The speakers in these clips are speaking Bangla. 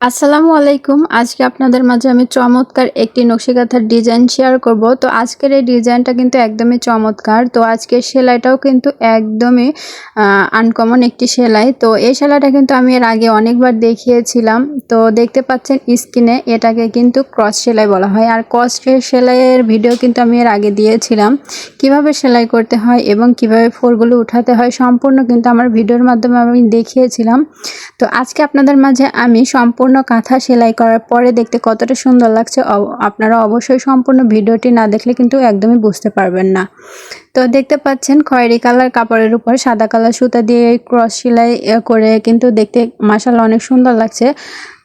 আসসালামু আলাইকুম। আজকে আপনাদের মাঝে আমি চমৎকার একটি নকশিকাথার ডিজাইন শেয়ার করব। তো আজকের এই ডিজাইনটা কিন্তু একদমই চমৎকার। তো আজকের সেলাইটাও কিন্তু একদমই আনকমন একটি সেলাই। তো এই সেলাইটা কিন্তু আমি এর আগে অনেকবার দেখিয়েছিলাম। তো দেখতে পাচ্ছেন স্কিনে এটাকে কিন্তু ক্রস সেলাই বলা হয়। আর ক্রস সেলাইয়ের ভিডিও কিন্তু আমি এর আগে দিয়েছিলাম। কীভাবে সেলাই করতে হয় এবং কীভাবে ফোরগুলো উঠাতে হয় সম্পূর্ণ কিন্তু আমার ভিডিওর মাধ্যমে আমি দেখিয়েছিলাম। তো আজকে আপনাদের মাঝে আমি সম্পূর্ণ সম্পূর্ণ কাঁথা সেলাই করার পরে দেখতে কতটা সুন্দর লাগছে। আপনারা অবশ্যই সম্পূর্ণ ভিডিওটি না দেখলে কিন্তু একদমই বুঝতে পারবেন না। তো দেখতে পাচ্ছেন খয়েরি কালার কাপড়ের উপর সাদা কালার সুতা দিয়ে এই ক্রস সেলাই করে কিন্তু দেখতে মাসাল অনেক সুন্দর লাগছে।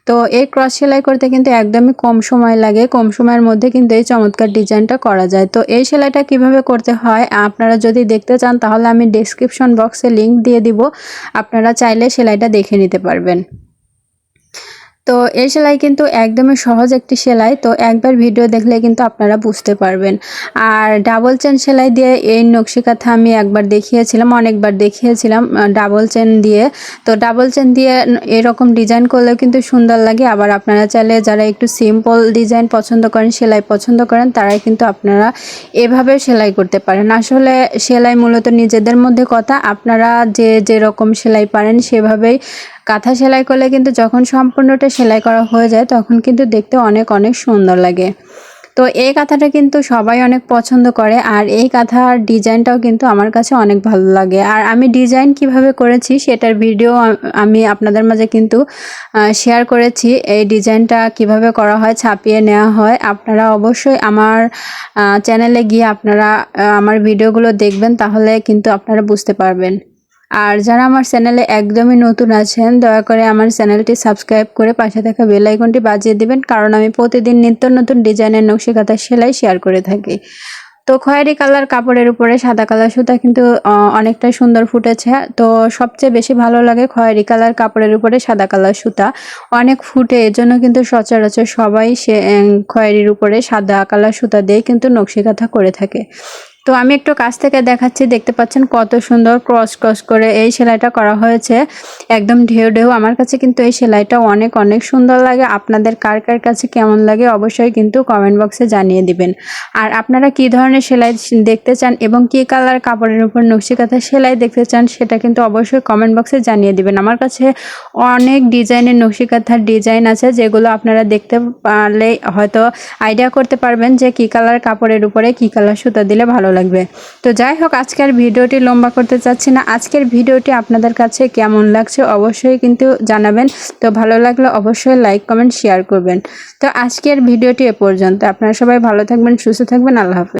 তো এই ক্রস সেলাই করতে কিন্তু একদমই কম সময় লাগে। কম সময়ের মধ্যে কিন্তু এই চমৎকার ডিজাইনটা করা যায়। তো এই সেলাইটা কীভাবে করতে হয় আপনারা যদি দেখতে চান তাহলে আমি ডিসক্রিপশন বক্সে লিংক দিয়ে দিব। আপনারা চাইলে সেলাইটা দেখে নিতে পারবেন। তো এই সেলাই কিন্তু একদমই সহজ একটি সেলাই। তো একবার ভিডিও দেখলে কিন্তু আপনারা বুঝতে পারবেন। আর ডাবল চেন সেলাই দিয়ে এই নকশি কাঁথা আমি একবার দেখিয়েছিলাম, অনেকবার দেখিয়েছিলাম ডাবল চেন দিয়ে। তো ডাবল চেন দিয়ে এরকম ডিজাইন করলেও কিন্তু সুন্দর লাগে। আবার আপনারা চাইলে যারা একটু সিম্পল ডিজাইন পছন্দ করেন, সেলাই পছন্দ করেন, তারাই কিন্তু আপনারা এভাবে সেলাই করতে পারেন। আসলে সেলাই মূলত নিজেদের মধ্যে কথা। আপনারা যে যেরকম সেলাই পারেন, সেভাবেই কাঁথা সেলাই করলে কিন্তু যখন সম্পূর্ণটা সেলাই করা হয়ে যায়, তখন কিন্তু দেখতে অনেক অনেক সুন্দর লাগে। তো এই কাঁথাটা কিন্তু সবাই অনেক পছন্দ করে, আর এই কাঁথার ডিজাইনটাও কিন্তু আমার কাছে অনেক ভালো লাগে। আর আমি ডিজাইন কীভাবে করেছি সেটার ভিডিও আমি আপনাদের মাঝে কিন্তু শেয়ার করেছি। এই ডিজাইনটা কীভাবে করা হয় ছাপিয়ে নেওয়া হয়, আপনারা অবশ্যই আমার চ্যানেলে গিয়ে আপনারা আমার ভিডিওগুলো দেখবেন, তাহলে কিন্তু আপনারা বুঝতে পারবেন। আর যারা আমার চ্যানেলে একদমই নতুন আছেন, দয়া করে আমার চ্যানেলটি সাবস্ক্রাইব করে পাশে থাকা বেল আইকনটি বাজিয়ে দিবেন, কারণ আমি প্রতিদিন নিত্য নতুন ডিজাইনের নকশি কাঁথা সেলাই শেয়ার করে থাকি। তো খয়েরি কালার কাপড়ের উপরে সাদা কালার সুতা কিন্তু অনেকটাই সুন্দর ফুটেছে। তো সবচেয়ে বেশি ভালো লাগে খয়েরি কালার কাপড়ের উপরে সাদা কালার সুতা। অনেক ফুটে, এজন্য কিন্তু সচরাচর সবাই সে খয়েরির উপরে সাদা কালার সুতা দিয়ে কিন্তু নকশি কাঁথা করে থাকে। তো আমি একটু কাছ থেকে দেখাচ্ছি, দেখতে পাচ্ছেন কত সুন্দর ক্রস ক্রস করে এই সেলাইটা করা হয়েছে। একদম ঢেউ ঢেউ, আমার কাছে কিন্তু এই সেলাইটা অনেক অনেক সুন্দর লাগে। আপনাদের কার কার কাছে কেমন লাগে অবশ্যই কিন্তু কমেন্ট বক্সে জানিয়ে দিবেন। আর আপনারা কি ধরনের সেলাই দেখতে চান এবং কি কালার কাপড়ের উপর নকশিকাথা সেলাই দেখতে চান সেটা কিন্তু অবশ্যই কমেন্ট বক্সে জানিয়ে দিবেন। আমার কাছে অনেক ডিজাইনের নকশিকাথার ডিজাইন আছে যেগুলো আপনারা দেখতে পারলে হয়তো আইডিয়া করতে পারবেন যে কি কালার কাপড়ের উপরে কি কালার সুতা দিলে ভালো লাগবে। তো যাই হোক, আজকের ভিডিওটি লম্বা করতে চাচ্ছি না। আজকের ভিডিওটি আপনাদের কাছে কেমন লাগছে অবশ্যই কিন্তু জানাবেন। তো ভালো লাগলে অবশ্যই লাইক, কমেন্ট, শেয়ার করবেন। তো আজকের ভিডিওটি এ পর্যন্ত। আপনারা সবাই ভালো থাকবেন, সুস্থ থাকবেন। আল্লাহ হাফেজ।